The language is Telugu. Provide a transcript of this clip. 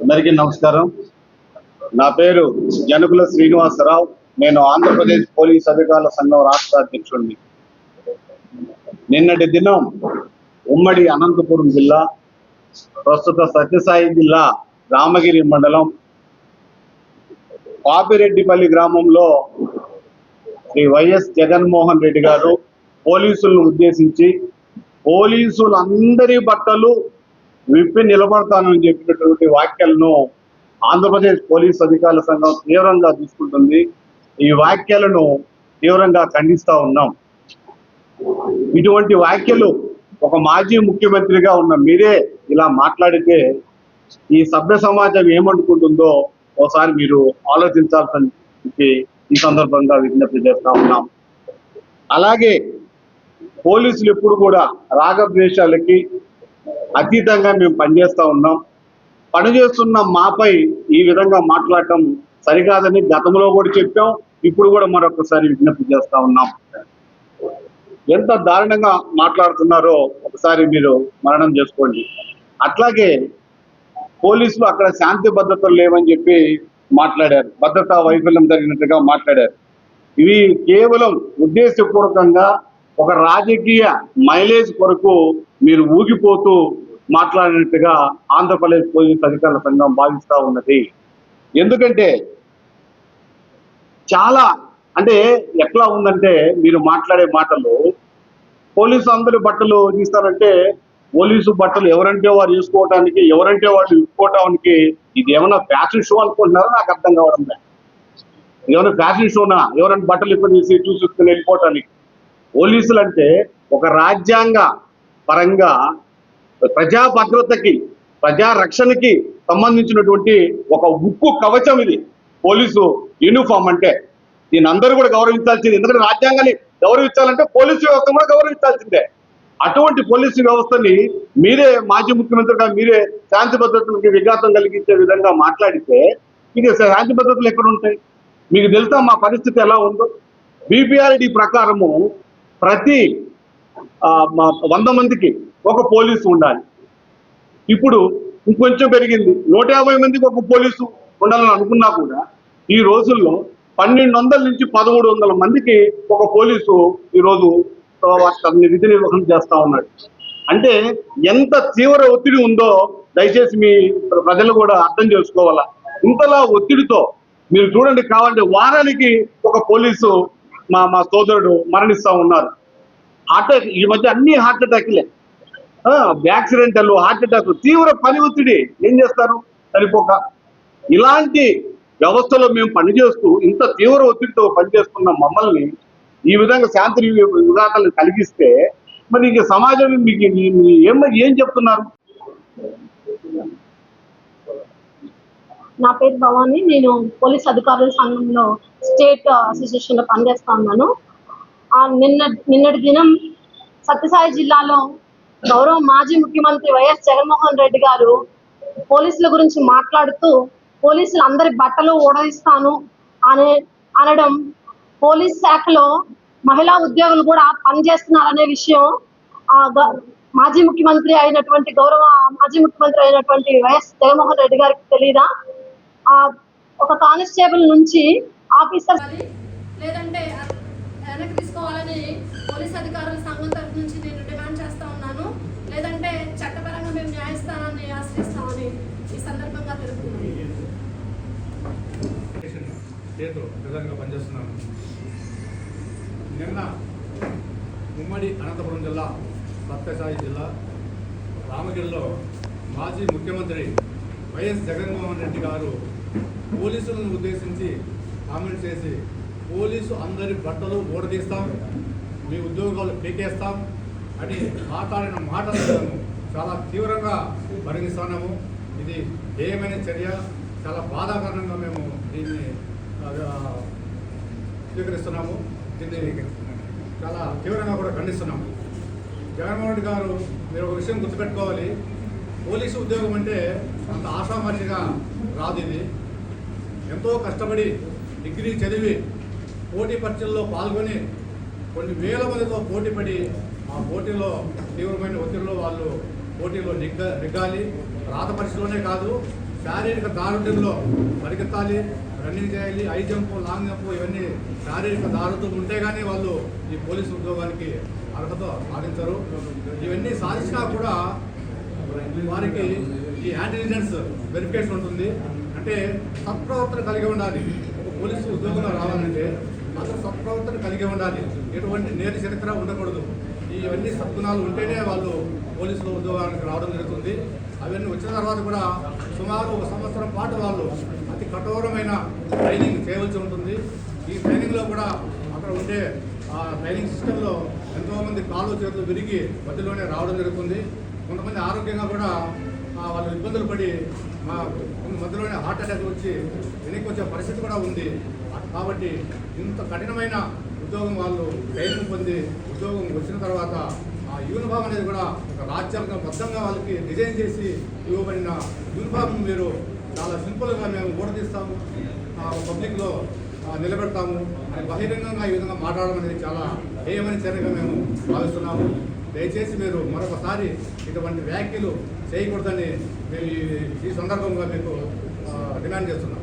అందరికీ నమస్కారం. నా పేరు జనుకుల శ్రీనివాసరావు. నేను ఆంధ్రప్రదేశ్ పోలీస్ అధికారుల సంఘం రాష్ట్ర అధ్యక్షుడిని. నిన్నటి దినం ఉమ్మడి అనంతపురం జిల్లా ప్రస్తుత సత్యసాయి జిల్లా రామగిరి మండలం పాపిరెడ్డిపల్లి గ్రామంలో శ్రీ వైఎస్ జగన్మోహన్ రెడ్డి గారు పోలీసులను ఉద్దేశించి పోలీసులందరి బట్టలు విప్పి నిలబడతానని చెప్పినటువంటి వ్యాఖ్యలను ఆంధ్రప్రదేశ్ పోలీస్ అధికారుల సంఘం తీవ్రంగా తీసుకుంటుంది ఈ వ్యాఖ్యలను తీవ్రంగా ఖండిస్తా ఉన్నాం. ఇటువంటి వ్యాఖ్యలు ఒక మాజీ ముఖ్యమంత్రిగా ఉన్న మీరే ఇలా మాట్లాడితే ఈ సభ్య సమాజం ఏమనుకుంటుందో ఒకసారి మీరు ఆలోచించాల్సి ఈ సందర్భంగా విజ్ఞప్తి చేస్తా ఉన్నాం. అలాగే పోలీసులు ఎప్పుడు కూడా రాగద్వేషాలకి అతీతంగా మేము పనిచేస్తూ ఉన్నాం. పనిచేస్తున్న మాపై ఈ విధంగా మాట్లాడటం సరికాదని గతంలో కూడా చెప్పాం. ఇప్పుడు కూడా మరొకసారి విజ్ఞప్తి చేస్తా ఉన్నాం. ఎంత దారుణంగా మాట్లాడుతున్నారో ఒకసారి మీరు మరణం చేసుకోండి. అట్లాగే పోలీసులు అక్కడ శాంతి భద్రతలు లేవని చెప్పి మాట్లాడారు. భద్రతా వైఫల్యం జరిగినట్టుగా మాట్లాడారు. ఇవి కేవలం ఉద్దేశపూర్వకంగా ఒక రాజకీయ మైలేజ్ కొరకు మీరు ఊగిపోతూ మాట్లాడినట్టుగా ఆంధ్రప్రదేశ్ పోలీస్ అధికారుల సంఘం భావిస్తూ ఉన్నది. ఎందుకంటే చాలా అంటే ఎట్లా ఉందంటే మీరు మాట్లాడే మాటలు పోలీసు అందరి బట్టలు తీస్తారంటే పోలీసు బట్టలు ఎవరంటే వారు వేసుకోవడానికి ఎవరంటే వాళ్ళు ఇప్పుకోవడానికి ఇది ఏమైనా ఫ్యాషన్ షో అనుకుంటున్నారో? నాకు అర్థం కావడం లేదు. ఏమైనా ఫ్యాషన్ షోనా ఎవరైనా బట్టలు ఇప్పుడు తీసి చూసుకుని వెళ్ళిపోవటానికి. పోలీసులు అంటే ఒక రాజ్యాంగ పరంగా ప్రజా భద్రతకి ప్రజా రక్షణకి సంబంధించినటువంటి ఒక ఉక్కు కవచం ఇది. పోలీసు యూనిఫామ్ అంటే. దీని అందరూ కూడా గౌరవించాల్సింది. ఎందుకంటే రాజ్యాంగాన్ని గౌరవించాలంటే పోలీసు వ్యవస్థ కూడా గౌరవించాల్సిందే. అటువంటి పోలీసు వ్యవస్థని మీరే మాజీ ముఖ్యమంత్రిగా మీరే శాంతి భద్రతలకి విఘాతం కలిగించే విధంగా మాట్లాడితే ఇక శాంతి భద్రతలు ఎక్కడ ఉంటాయి? మీకు తెలుసా మా పరిస్థితి ఎలా ఉందో? బీపీఆర్డి ప్రకారము ప్రతి మా- వంద మందికి ఒక పోలీసు ఉండాలి. ఇప్పుడు ఇంకొంచెం పెరిగింది. నూట యాభై మందికి ఒక పోలీసు ఉండాలని అనుకున్నా కూడా ఈ రోజుల్లో పన్నెండు వందల నుంచి పదమూడు వందల మందికి ఒక పోలీసు ఈరోజు వాటిని విధి నిర్వహణ చేస్తా ఉన్నాడు. అంటే ఎంత తీవ్ర ఒత్తిడి ఉందో దయచేసి మీ ప్రజలు కూడా అర్థం చేసుకోవాలా? ఇంతలా ఒత్తిడితో మీరు చూడండి కావాలంటే వారానికి ఒక పోలీసు మా మా సోదరుడు మరణిస్తా ఉన్నారు. హార్ట్ అటాక్ ఈ మధ్య అన్ని హార్ట్ అటాక్లే. యాక్సిడెంటల్ హార్ట్ అటాక్ తీవ్ర పని ఒత్తిడి. ఏం చేస్తారు? సరిపోక. ఇలాంటి వ్యవస్థలో మేము పనిచేస్తూ ఇంత తీవ్ర ఒత్తిడితో పనిచేస్తున్న మమ్మల్ని ఈ విధంగా శాంతి విఘాతాలను కలిగిస్తే మరి ఇంక సమాజం మీకు మీ- ఏం ఏం చెప్తున్నారు? నా పేరు భవాని. నేను పోలీస్ అధికారుల సంఘంలో స్టేట్ అసోసియేషన్లో పనిచేస్తా ఉన్నాను. ఆ నిన్న నిన్నటి దినం సత్యసాయి జిల్లాలో గౌరవ మాజీ ముఖ్యమంత్రి వైఎస్ జగన్మోహన్ రెడ్డి గారు పోలీసుల గురించి మాట్లాడుతూ పోలీసులు అందరి బట్టలు ఓడదీస్తాను అనే అనడం పోలీస్ శాఖలో మహిళా ఉద్యోగులు కూడా పనిచేస్తున్నారనే విషయం ఆ గ- మాజీ ముఖ్యమంత్రి అయినటువంటి గౌరవ మాజీ ముఖ్యమంత్రి అయినటువంటి వైఎస్ జగన్మోహన్ రెడ్డి గారికి తెలియదా ఆ ఒక కానిస్టేబుల్ నుంచి ఆఫీసర్ లేదంటే వెనక్కి తీసుకోవాలని పోలీస్ అధికారుల సంఘం తరఫు నుంచి నేను డిమాండ్ చేస్తా ఉన్నాను. లేదంటే చట్టపరంగా మేము న్యాయస్థానాన్ని ఆశ్రయిస్తామని ఈ సందర్భంగా తెలుపుతున్నాను. చేతు ప్రధానంగా పనిచేస్తున్నాను నిన్న ఉమ్మడి అనంతపురం జిల్లా సత్యసాయి జిల్లా రామగిరిలో మాజీ ముఖ్యమంత్రి వైఎస్ జగన్మోహన్ రెడ్డి గారు పోలీసులను ఉద్దేశించి కామెంట్ చేసి పోలీసు అందరి బట్టలు ఓడదీస్తాం మీ ఉద్యోగాలు పీకేస్తాం అని మాట్లాడిన మాటలను మేము చాలా తీవ్రంగా పరిగణిస్తున్నాము. ఇది ఏమైన చర్య? చాలా బాధాకరంగా మేము దీన్ని స్వీకరిస్తున్నాము. దీన్ని చాలా తీవ్రంగా కూడా ఖండిస్తున్నాము. జగన్మోహన్ రెడ్డి గారు మీరు ఒక విషయం గుర్తుపెట్టుకోవాలి. పోలీసు ఉద్యోగం అంటే అంత ఆషామాషిగా రాదు ఇది. ఎంతో కష్టపడి డిగ్రీ చదివి పోటీ పరీక్షల్లో పాల్గొని కొన్ని వేల మందితో పోటీ పడి ఆ పోటీలో తీవ్రమైన ఒత్తిడిలో వాళ్ళు పోటీలో నిగ్గ నిగ్గాలి. రాత పరీక్షలోనే కాదు శారీరక దారుణ్యంలో పరిగెత్తాలి. రన్నింగ్ చేయాలి హై జంప్ లాంగ్ జంప్ ఇవన్నీ శారీరక దారుతూ ఉంటే కానీ వాళ్ళు ఈ పోలీసు ఉద్యోగానికి అర్హత సాధించరు. ఇవన్నీ సాధించినా కూడా వారికి ఈ యాంటెలిజెన్స్ వెరిఫికేషన్ ఉంటుంది. అంటే సత్ప్రవర్తన కలిగి ఉండాలి. ఒక పోలీసు ఉద్యోగంలో రావాలంటే అతను సత్ప్రవర్తన కలిగి ఉండాలి. ఎటువంటి నేర చరిత్ర ఉండకూడదు. ఇవన్నీ సద్గుణాలు ఉంటేనే వాళ్ళు పోలీసుల ఉద్యోగానికి రావడం జరుగుతుంది. అవన్నీ వచ్చిన తర్వాత కూడా సుమారు ఒక సంవత్సరం పాటు వాళ్ళు కఠోరమైన ట్రైనింగ్ చేయవలసి ఉంటుంది. ఈ ట్రైనింగ్లో కూడా అక్కడ ఉండే ఆ ట్రైనింగ్ సిస్టంలో ఎంతోమంది కాళ్ళు చేతులు విరిగి మధ్యలోనే రావడం జరుగుతుంది. కొంతమంది ఆరోగ్యంగా కూడా వాళ్ళు ఇబ్బందులు పడి మా మధ్యలోనే హార్ట్ అటాక్ వచ్చి వెనక్కి వచ్చే పరిస్థితి కూడా ఉంది. కాబట్టి ఇంత కఠినమైన ఉద్యోగం వాళ్ళు ట్రైనింగ్ పొంది ఉద్యోగం వచ్చిన తర్వాత ఆ యూనిఫామ్ అనేది కూడా ఒక రాజ్యాంగం బద్ధంగా వాళ్ళకి డిజైన్ చేసి ఇవ్వబడిన యూనిఫామ్ మీరు చాలా సింపుల్గా మేము ఓడదీస్తాము పబ్లిక్లో నిలబెడతాము. అని బహిరంగంగా ఈ విధంగా మాట్లాడడం అనేది చాలా హేయమైన చర్యగా మేము భావిస్తున్నాము. దయచేసి మీరు మరొకసారి ఇటువంటి వ్యాఖ్యలు చేయకూడదని మేము ఈ- ఈ సందర్భంగా మీకు డిమాండ్ చేస్తున్నాం.